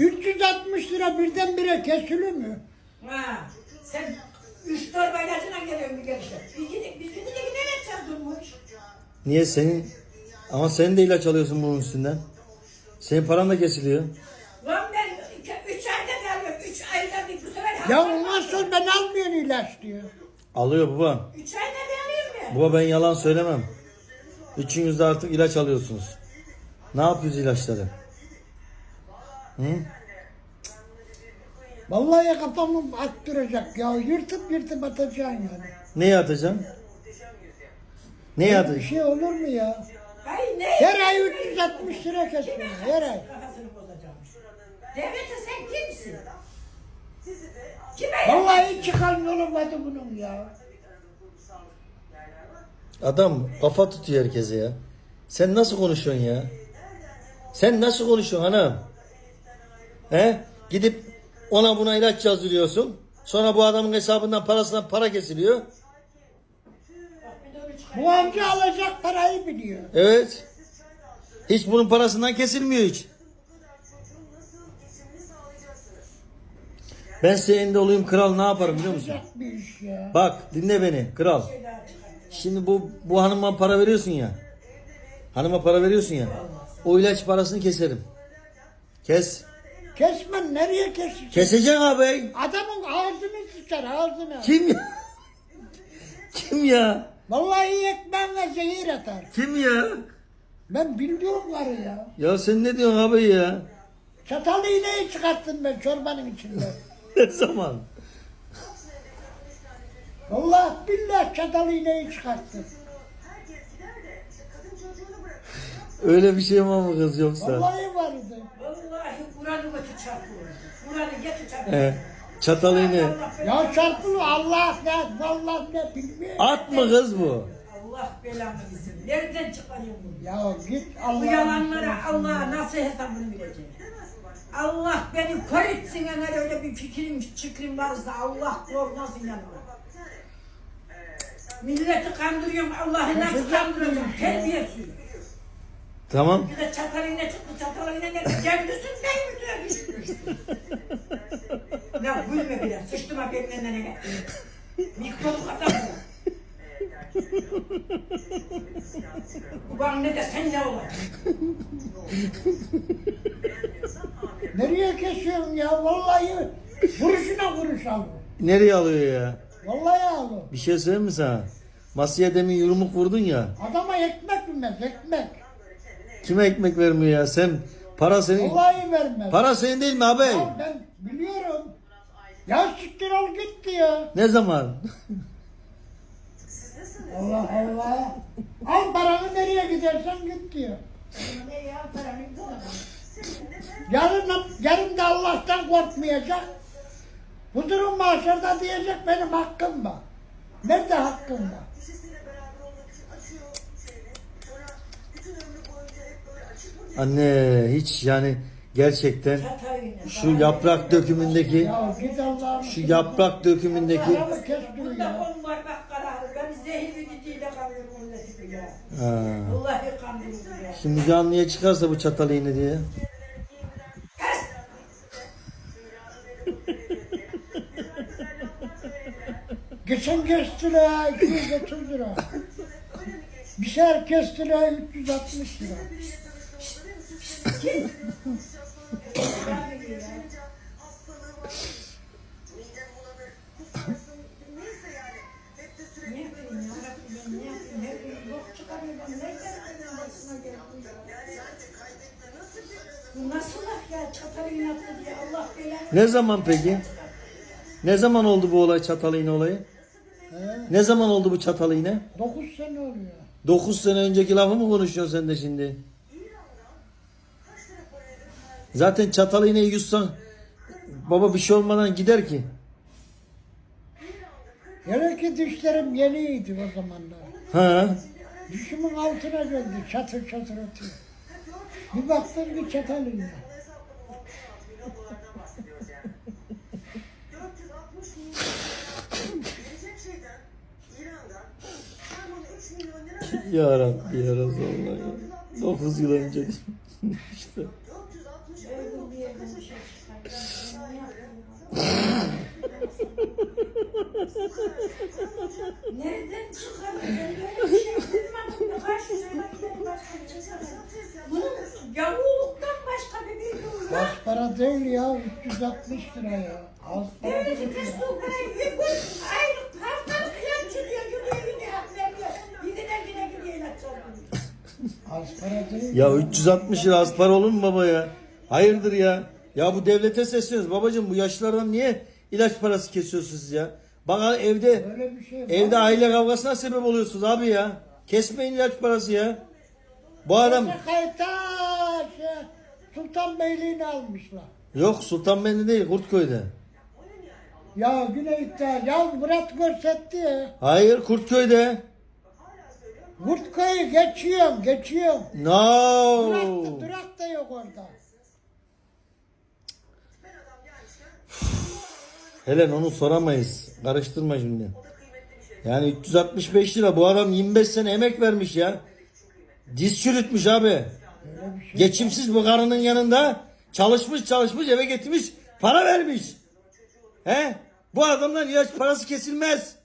360 lira birdenbire kesilir mü? Ha, sen üç torba ilacına geliyorsun bir gelişe. Biz gidip biz gidip ne edeceğiz durmuş? Niye senin? Ama sen de ilaç alıyorsun bunun üstünden. Senin paran da kesiliyor. Lan ben iki, üç ayda da alıyorum. Üç ayda bir bu sefer Ya ondan sonra ben almıyorum ilaç diyor. Alıyor baba. Üç ayda da alayım mı? Baba ben yalan söylemem. Üçünüz de artık ilaç alıyorsunuz. Ne yapıyoruz ilaçları? Hı? Vallahi kafamı attıracak ya. Yırtıp yırtıp atacaksın yani. Neye atacağım? Neye Bir atacağım? şey olur mu ya? Ay ne? Her ay 360 lira kesiyor. Her ay. Kafasını. Devlete sen kimsin? Kime Vallahi çıkan yolu vardı bunun ya. Adam kafa tutuyor herkese ya. Sen nasıl konuşuyorsun ya? Sen nasıl konuşuyorsun hanım? He? Gidip ona buna ilaç yazdırıyorsun. Sonra bu adamın hesabından parasından para kesiliyor. Bu amca alacak parayı biliyor. Evet. Hiç bunun parasından kesilmiyor hiç. Ben senin de olayım kral ne yaparım biliyor musun? Ya. Bak dinle beni kral. Şimdi bu bu hanıma para veriyorsun ya. Hanıma para veriyorsun ya. O ilaç parasını keserim. Kes. Kesmen nereye kesecek? Keseceksin abi. Adamın ağzını sıçar ağzını. Kim ya? Kim ya? Vallahi ekmeğine zehir atar. Kim ya? Ben biliyorum karı ya. Ya sen ne diyorsun abi ya? Çatal iğneyi çıkarttım ben çorbanın içinde. Ne zaman? Vallahi billahi çatal iğneyi çıkarttım. Öyle bir şey mi ama kız yoksa? Vallahi vardı. Vallahi Kur'an'ı götür çarpıyor. Kur'an'ı getir çarpıyor. He. Çatal iğne. Ya çarpılı Allah ne, vallahi ne bilmiyor. At mı kız bu? Allah belanı versin. Nereden çıkarıyor bunu? Ya git Bu Allah. yalanlara Allah nasıl hesabını verecek? Allah beni kör etsin eğer öyle bir fikrim, çıkrim varsa Allah korkmasın yanıma. Milleti kandırıyorum, Allah'ı nasıl kandıracağım? Terbiyesiz. Tamam. Bir de çatal iğne çıktı, çatal iğne nerede? Kendisi ne yüzüne düşmüş. ne gülme bile, sıçtıma benim ne Mikrobu kazanmıyor. Ulan ne de sen ne olacak? Nereye kesiyorsun ya? Vallahi vuruşuna vuruş al. Nereye alıyor ya? Vallahi al. Bir şey söyleyeyim mi sana? Masaya demin yumruk vurdun ya. Adama ekmek bilmez ekmek. Kime ekmek vermiyor ya? Sen para senin. Vallahi vermez. Para senin değil mi abi? Ya ben biliyorum. Ya siktir ol gitti ya. Ne zaman? Allah Allah. Al paranı nereye gidersen git diyor. Yarın, yarın da Allah'tan korkmayacak. Bu durum mahşerde diyecek benim hakkım var. Nerede hakkım var? Anne hiç yani gerçekten şu yaprak dökümündeki Ya git Allah'ım. şu yaprak dökümündeki kestiriyor Bunda ya. on var bak kararı. Ben zehirli gidiyle kalıyorum milleti ya. ha. Vallahi kandırıyorum ya. Şimdi canlıya çıkarsa bu çatal iğne diye. Geçen kestiler 230 lira. Bir sefer kestiler 360 lira. Ne zaman peki? Ne zaman oldu bu olay çatal iğne olayı? He? Ne zaman oldu bu çatal iğne? 9 sene oluyor. 9 sene önceki lafı mı konuşuyorsun sen de şimdi? Zaten çatal iğneyi yutsan baba bir şey olmadan gider ki. Hele ki dişlerim yeniydi o zamanlar. Ha? Dişimin altına geldi çatır çatır atıyor. Bir baktım bir çatal iğne. Ya Rabbi ya Resulallah ya. 9 yıl önce işte. Nereden çıkarım? Böyle bir şey bilmem. Karşısına başka bir şey sanırım. Kaç para değil ya, 360 lira ya. Az para Böyle değil ki ya. test olmayı bir ayrı haftalık yan çıkıyor. Yürüye yürüye Az para değil. Ya 360 lira az para olur mu baba ya? Hayırdır ya? Ya bu devlete sesleniyoruz. Babacığım bu yaşlılardan niye ilaç parası kesiyorsunuz siz ya? Bana evde bir şey var. evde aile kavgasına sebep oluyorsunuz abi ya. Kesmeyin ilaç parası ya. Bu adam Kayıta şey, Sultanbeyliğini almışlar. yok Sultanbeyli değil Kurtköy'de. Ya Güney'de ya Murat görsetti ya. Hayır Kurtköy'de. Kurtköy'ü geçiyorum geçiyorum. No. Durak, durak da yok orada. Helen onu soramayız. Karıştırma şimdi. Yani 365 lira bu adam 25 sene emek vermiş ya. Diz çürütmüş abi. Geçimsiz bu karının yanında çalışmış çalışmış eve getirmiş para vermiş. He? Bu adamdan ilaç parası kesilmez.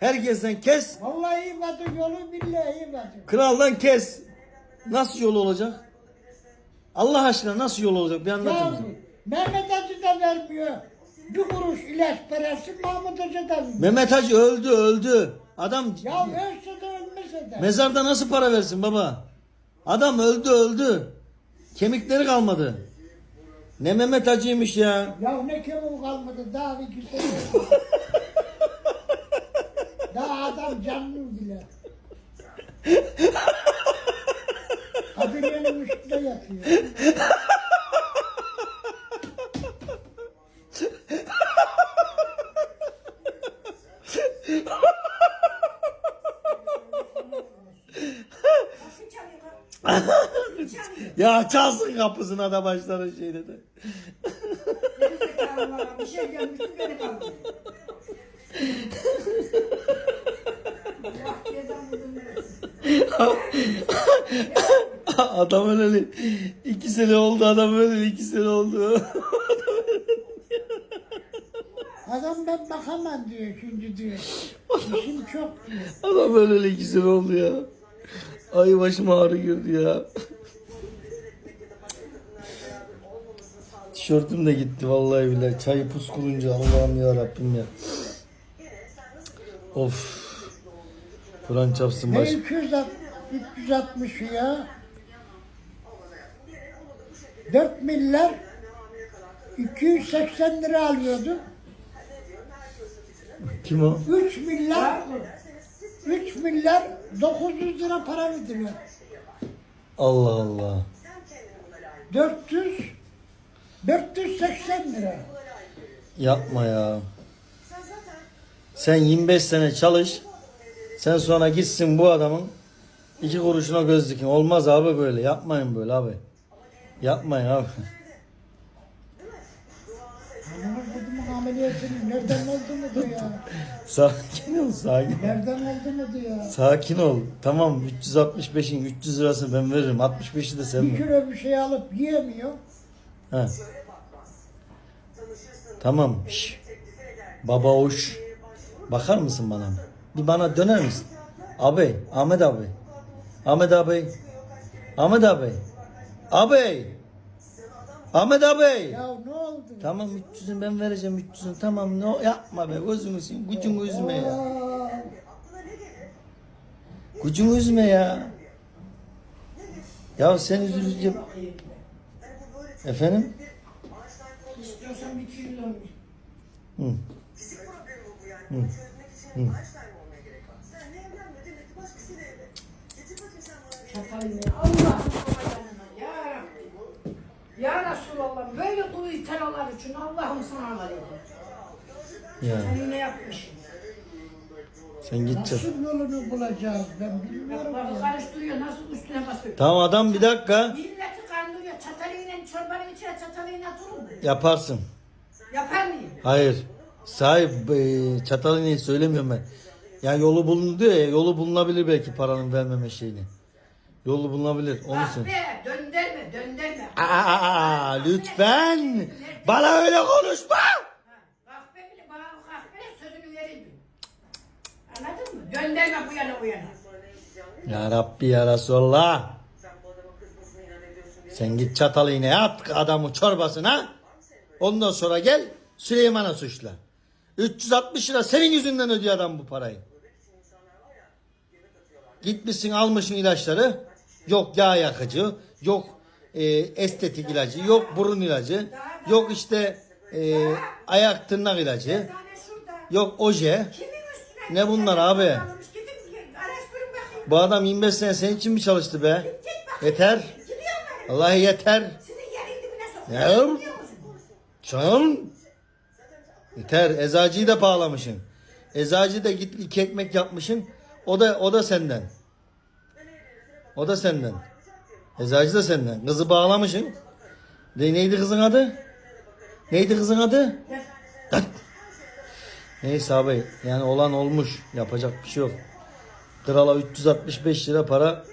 Herkesten kes, Vallahi iyi vadı yolu billahi iyi vadı. kraldan kes. Nasıl yol olacak? Allah aşkına nasıl yol olacak bir anlatın Ya. Mehmet Hacı da vermiyor. Bir kuruş ilaç parası Mahmut Hoca da vermiyor. Mehmet Hacı öldü öldü. Adam Ya ölse de ölmese de. mezarda nasıl para versin baba? Adam öldü öldü. Kemikleri kalmadı. Ne Mehmet Hacı'ymış ya. Ya ne kemik kalmadı daha bir güzel. daha adam canlı bile. Kabilenin üstünde yatıyor. Kapı çalıyor. Kapı çalıyor. Ya çalsın kapısına da başların şeyde de. Bir şey gelmişti beni adam öyle iki sene oldu adam öyle iki sene oldu. Ben bakamam diyor şimdi diyor. İşim çok diyor. adam öyle sene oldu ya. Ay başım ağrı girdi ya. Tişörtüm de gitti vallahi billahi. Çayı pus kurunca Allah'ım ya Rabbim ya. Of. Kur'an çapsın Ne baş. 260 360 ya? 4 milyar 280 lira alıyordu. Kim o? 3 milyar 3 milyar 900 lira para verdiler. Allah Allah. 400 480 lira. Yapma ya. Sen 25 sene çalış. Sen sonra gitsin bu adamın iki kuruşuna göz dikin. Olmaz abi böyle. Yapmayın böyle abi. Yapmayın abi. Nereden oldu mu diyor ya? Sakin ol sakin. Nereden oldu mu diyor? Sakin ol. Tamam 365'in 300 lirasını ben veririm. 65'i de sen Bir ver. kilo bir şey alıp yiyemiyor. Ha. Tamam. Şş. Baba hoş. Bakar mısın bana? Bir bana döner misin? Abi, Ahmet abi. Ahmet abi. Ahmet abi. Abi. Ahmet abi. Ya ne oldu? Tamam 300'ünü ben vereceğim 300'ünü. Tamam ne yapma be gözünü seveyim. Gücünü üzme ya. Gücünü üzme ya. Ya sen üzülecek. Efendim? İstiyorsan bir kilo Hı. Hı. Hı. Ya Rabbi. Ya Resulallah böyle kulu itelalar için Allah'ım sana var. Ya Sen ne yapmışsın? sen git çat. Nasıl yolunu bulacağız ben bilmiyorum ya. karıştırıyor nasıl üstüne basıyor. Tamam adam bir dakika. Milleti kandırıyor çatalıyla çorbanın içine çatalıyla atılır mı? Yaparsın. Yapar mıyım? Hayır. Sahip e, çatalını söylemiyorum ben. Yani yolu bulundu diyor ya yolu bulunabilir belki paranın vermeme şeyini. Yolu bulunabilir onu Bak söyle. be. Aa, lütfen. Bana öyle konuşma. Kahve bile bana kahve sözünü verildi. Anladın mı? Gönderme bu yana bu yana. Ya Rabbi ya Resulallah. Sen git çatalı iğneye at adamın çorbasına. Ondan sonra gel Süleyman'a suçla. 360 lira senin yüzünden ödüyor adam bu parayı. Gitmişsin almışsın ilaçları. Yok yağ yakıcı, yok e, estetik ilacı, yok burun ilacı, yok işte e, ayak tırnak ilacı, yok oje. Ne bunlar abi? Bu adam 25 sene senin için mi çalıştı be? Yeter. Vallahi yeter. Musun? Canım. Yeter. Eczacıyı da bağlamışsın. Eczacı da git iki ekmek yapmışsın. O da o da senden. O da senden. Eczacı da senden. Kızı bağlamışsın. De, neydi kızın adı? Neydi kızın adı? Neyse abi yani olan olmuş. Yapacak bir şey yok. Krala 365 lira para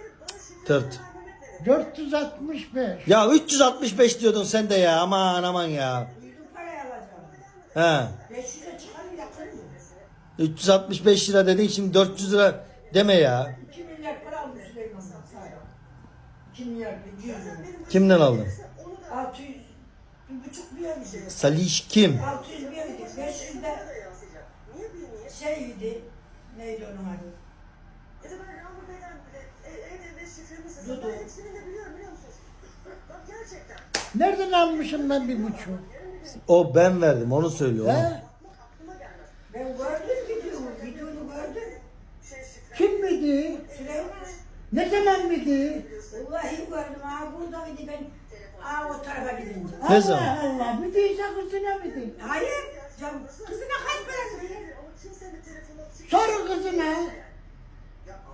tırt. 465. Ya 365 diyordun sen de ya aman aman ya. Parayı alacağım. He. 500'e çıkarın yakın mı? 365 lira dedin şimdi 400 lira deme ya. 2 milyar para almış Süleyman'dan sahi. 2 milyar 200 lira. Kimden aldın? 600 bir buçuk bir yerdi. Salih kim? 600 bir yerdi. 500 de şeydi. Neydi onun adı? Ya da ben Ramur Bey'den e, ev evde şifremizi Dudu. ben hepsini de biliyorum biliyor musunuz? Bak gerçekten. Nereden almışım ben bir buçuk? O ben verdim onu söylüyor. He? Ben gördüm videoyu. Videonu gördüm. Kim miydi? Süleyman. Ne zaman mıydı? Vallahi gördüm. Aa burada mıydı ben? Aa o tarafa gidince. Ne Allah zaman? Allah. Müdürse kızına mıydı? Hayır. Canım, kızına kaç para veriyor? Ama kimsenin telefonu Sor kızına.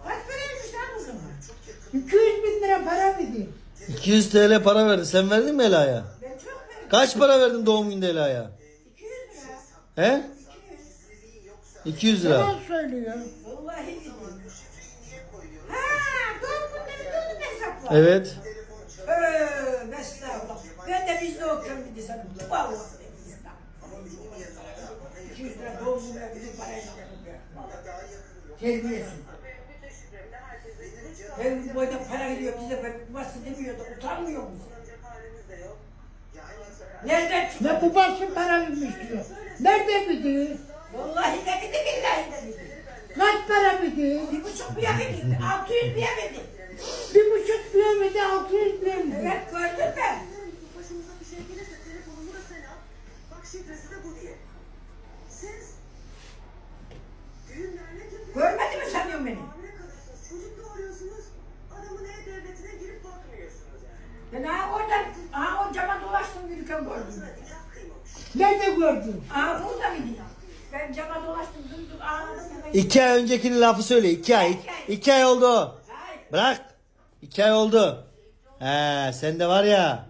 Kaç para vermiş lan kızına? 200 bin lira para mıydı? 200 TL para verdi. Sen verdin mi Ela'ya? Ben çok verdim. Kaç para verdin doğum günde Ela'ya? 200 lira. He? 200 lira. Yalan söylüyor. Vallahi Evet. Tövbe estağfurullah. Ben de bizde okuyorum bir de sen. Vallahi de bizde. 200 lira doğum günde bizim parayla aldım ya. Terbiyesiz. Her boyda para veriyor bize babası demiyor da utanmıyor musun? Nereden çıktı? Ne babası para vermiş diyor. Nerede miydi? Vallahi de dedi billahi de dedi. Kaç para mıydı? Bir buçuk bir verdi. 600 bir verdi. Bir buçuk? 600 diyor muydu? Evet gördün mü? başımıza bir şey gelirse telefonumu da sen al. Bak şifresi de bu diye. Siz düğün dernek yapıyorsunuz. Görmedi mi sanıyorsun beni? Hamile kalıyorsunuz. Çocuk doğuruyorsunuz. Adamın e-devletine girip bakmıyorsunuz yani. Ben ha oradan, ha o cama dolaştım yürürken gördüm. Nerede gördün? Aa burada mıydı? Ben cama dolaştım durduk ağladım. İki ay öncekinin lafı söyle. iki ay. İki ay oldu. Hayır. Bırak. İki ay oldu. He sen de var ya.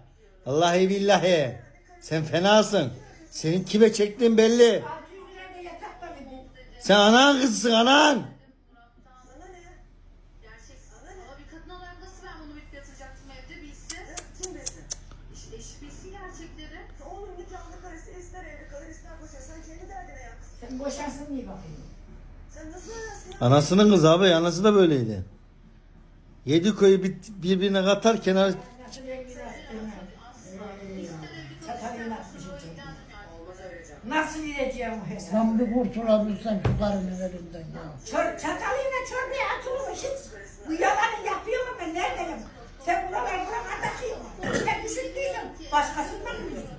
Vallahi billahi. Sen fenasın. Senin kime çektiğin belli. 600 lira da yatakta dedi. Sen anan kızsın anan. Anasının kızı abi. Anası da böyleydi. Yedi koyu bit- birbirine katar kenar Nasıl vereceğim o hesabı? Lan bir kurtulabilsem şu karının elinden ya. Çor, çatalıyla çorbaya atılmış hiç. Bu yalanı yapıyor mu ben neredeyim? Sen buralar buralar takıyorsun. Ne düşündüysen başkasından mı biliyorsun?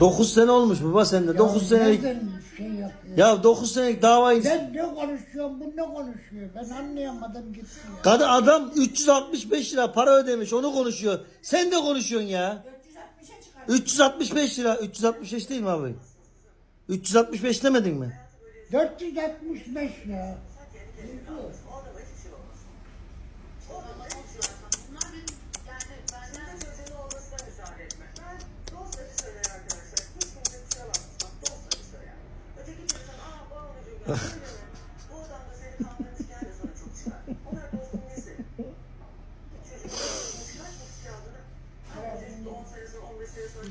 9 sene olmuş baba sende. 9 senelik. Nereden şey yapıyor? Ya 9 senelik davayı. Ben ne konuşuyorum, bu ne konuşuyor? Ben anlayamadım gitti ya. Kadın adam 365 lira para ödemiş onu konuşuyor. Sen de konuşuyorsun ya. 460'a çıkar. 365 lira. 365 değil mi abi? 365 demedin mi? 465 ya. Bunlar benim yani benden Çocuğun olmasına müsaade etme. Ben dost acı söyler arkadaşlar. Hiç kimse kusura bakmasın. Bak dost acı söyler. Öteki insan aa bu avucu görüyor Bu adam da seni kandırmışken de sana çok çıkar. Onlar dostun nesi? Çocuk kaç buçuk kağıdını? 10 sene sonra 15 sene sonra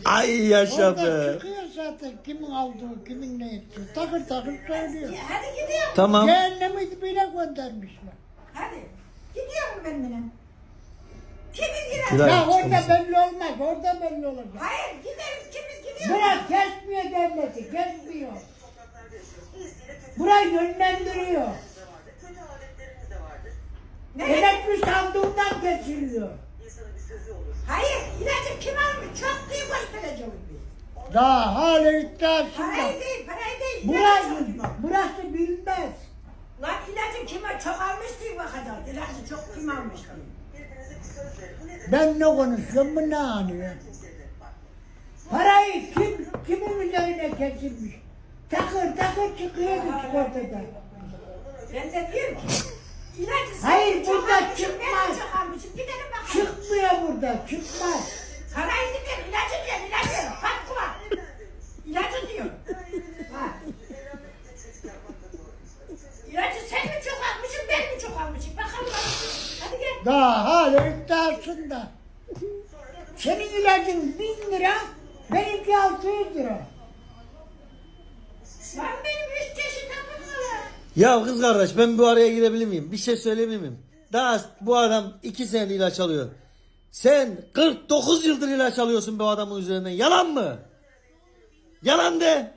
Ay yaşa Orada be. çıkıyor zaten kimin aldığı, kimin ne ettiği. Takır takır söylüyor. Hadi gidiyorum. Tamam. Cehennemi dibine göndermişler. Hadi. Gidiyorum ben. Kimin girer? Gider. Ya orada belli olmaz, orada belli olacak. Hayır giderim. Kimiz gidiyor? Bırak kesmiyor devleti. Burayı yönlendiriyor. Ne? Elektrik sandığından kesiliyor. İnsanın bir sözü olur. Hayır ilacı kim almış? Çok diye göstereceğim. Daha hala iddiasında. Parayı değil, parayı değil. Burası, burası bilmez. Lan ilacı kime çok almış diye bakacağız. İlacı çok kim almış diye. Ben ne konuşuyorum, bu ne anıyor? Parayı kim, kimin üzerine kesilmiş? Takır takır çıkıyor bir sigortada. Ben de diyorum ki ilacı Hayır, çok burada çıkmaz. Ben de. Gidelim bakalım. Çıkmıyor burada, çıkmaz. Parayı diyor, ilacı diyor, ilacı. Bak kulak. İlacı diyor. Ha. İlacı sen mi çok almışsın, ben mi çok almışım? Bakalım. Hadi gel. Daha hala iddiasında. Senin ilacın bin lira, benimki altı yüz lira. Lan benim üç çeşit hapım var. Ya kız kardeş ben bu araya girebilir miyim? Bir şey söyleyebilir miyim? Daha bu adam 2 senedir ilaç alıyor. Sen 49 yıldır ilaç alıyorsun bu adamın üzerinden. Yalan mı? Yalan de.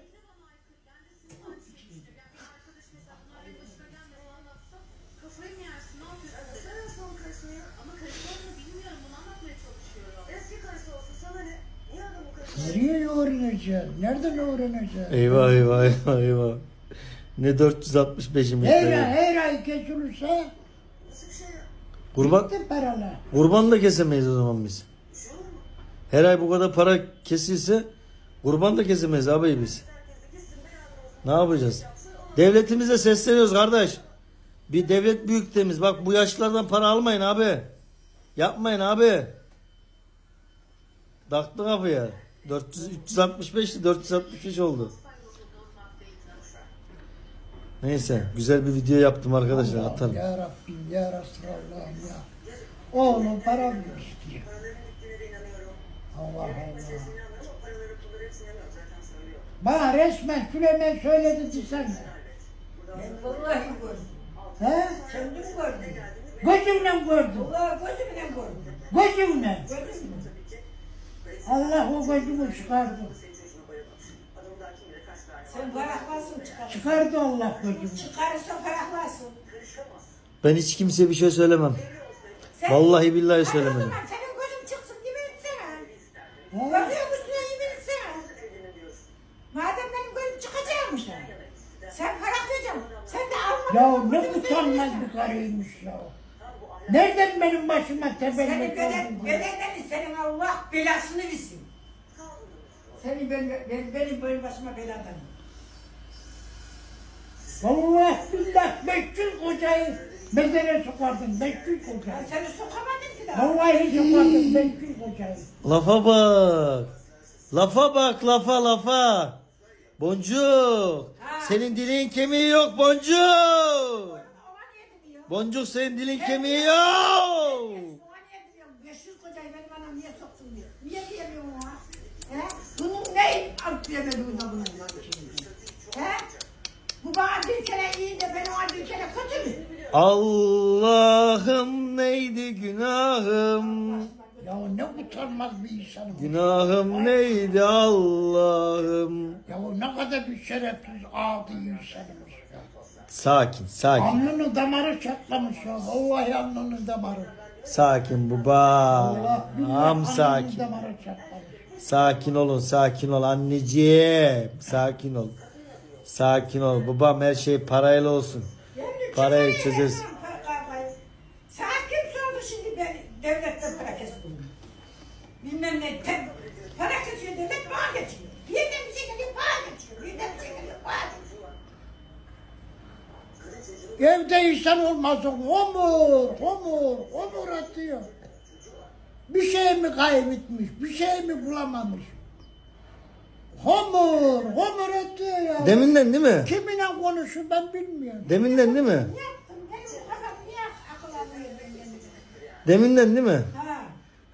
Nereye öğreneceğiz? Nereden öğreneceğiz? Eyvah eyvah eyvah eyvah. Ne 465'imiz Her, be. her ay kesilirse? Kurban, gitti paralar. kurban da kesemeyiz o zaman biz. Her ay bu kadar para kesilse kurban da kesemeyiz abi biz. Ne yapacağız? Devletimize sesleniyoruz kardeş. Bir devlet büyüklerimiz bak bu yaşlılardan para almayın abi. Yapmayın abi. Taktı kafaya. 400 365'ti 465 oldu. Neyse güzel bir video yaptım arkadaşlar Allah'ım atarım. Ya Rabbim ya Resulallah'ım ya. Oğlum para mı istiyor? Paraların bittiğine de inanıyorum. Allah Allah. Bana resmen Süleyman söyledi desene. Ben vallahi gördüm. He? Kendim gördüm. Gözümle gördüm. Vallahi gözümle gördüm. Gözümle. Gözümle. Allah o gözümü çıkardı. Senin çocuğuna bayılmamış. Adamın daha kim bilir kaç tane var. Sen ferahlarsın çıkar. Çıkardı Allah gözümü. Çıkarırsa. Karışamaz. Ben hiç kimseye bir şey söylemem. Sen, Vallahi billahi söylemedim. zaman senin gözün çıksın gibi etsene. Gözün üstüne gibi etsene. Madem benim gözüm çıkacakmış. Sen ferahlayacaksın. Sen de alma. Ya ne utanmaz bir karıymış ya. Nereden benim başıma Senin tebellik oldu bu? bedenden senin Allah belasını versin. Senin benim, benim, benim, benim başıma beladan. Vallahi billah 500 kocayı mezara sokardım 500 Ben kocayı. seni sokamadım ki daha. Vallahi sokardım 500 kocayı. Lafa bak. Lafa bak lafa lafa. Boncuk. Senin dilin kemiği yok boncuk. Ona niye demiyor? Boncuk senin dilin kemiği yok. Ona niye demiyorum? 500 kocayı benim anam niye soktun diyor. Niye diyemiyorum ona? He? Bunun ne alt diyemedi bunda bunun? He? Bu kere iyi de ben bir kere kötü mü? Allah'ım neydi günahım? Ya ne utanmaz bir insanım. Günahım neydi Allah'ım? Ya ne kadar bir şerefsiz adi insanmış ya. Sakin sakin. Alnının damarı çatlamış ya. Vallahi alnının damarı. Sakin baba. Allah Am sakin. damarı çatlamış. Sakin olun, sakin ol anneciğim. Sakin ol. Sakin ol. Babam her şey parayla olsun. Yani Parayı çözeriz. para- kim sordu şimdi ben devletten para kestim? Bilmem ne. Te, para kesiyor devlet bana geçiyor. Birden bir şey geliyor bana geçiyor. Birden bir şey geliyor bana geçiyor. Evde insan olmazsa homur, homur, homur atıyor. Bir şey mi kaybetmiş, bir şey mi bulamamış? Homur, homur atıyor ya. Deminden değil mi? Kiminle konuşuyor ben bilmiyorum. Deminden değil mi? Deminden değil mi? Ha.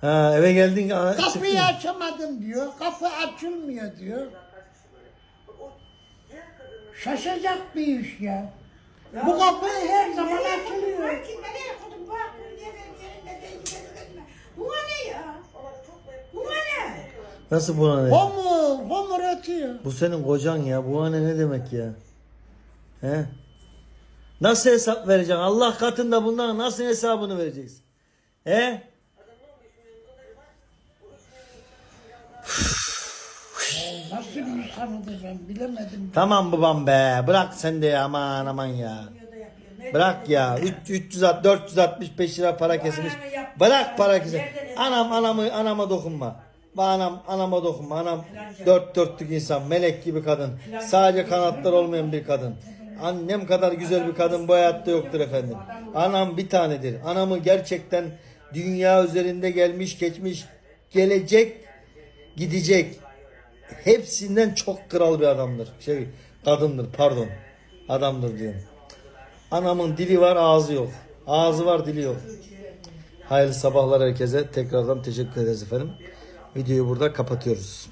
Ha eve geldin. Kapıyı çıktın. açamadım diyor, kapı açılmıyor diyor. Şaşacak bir iş ya. Bu kapı her zaman açılıyor. Bu ne ya? Bu ne? Nasıl buna ne? Homur, homur ötüyor. Bu senin kocan ya. Bu anne ne demek ya? He? Nasıl hesap vereceksin? Allah katında bunların nasıl hesabını vereceksin? He? Nasıl bir insan olacağım bilemedim. Tamam babam be. Bırak sen de ya. Aman aman ya. Bırak ya. 3, 300 465 lira para kesilmiş. Bırak para kesin. Anam anamı anama dokunma. Anam anama dokunma. Anam dört dörtlük insan. Melek gibi kadın. Sadece kanatlar olmayan bir kadın. Annem kadar güzel bir kadın bu hayatta yoktur efendim. Anam bir tanedir. Anamı gerçekten dünya üzerinde gelmiş geçmiş gelecek gidecek hepsinden çok kral bir adamdır. Şey kadındır pardon. Adamdır diyorum. Anamın dili var ağzı yok. Ağzı var dili yok. Hayırlı sabahlar herkese. Tekrardan teşekkür ederiz efendim. Videoyu burada kapatıyoruz.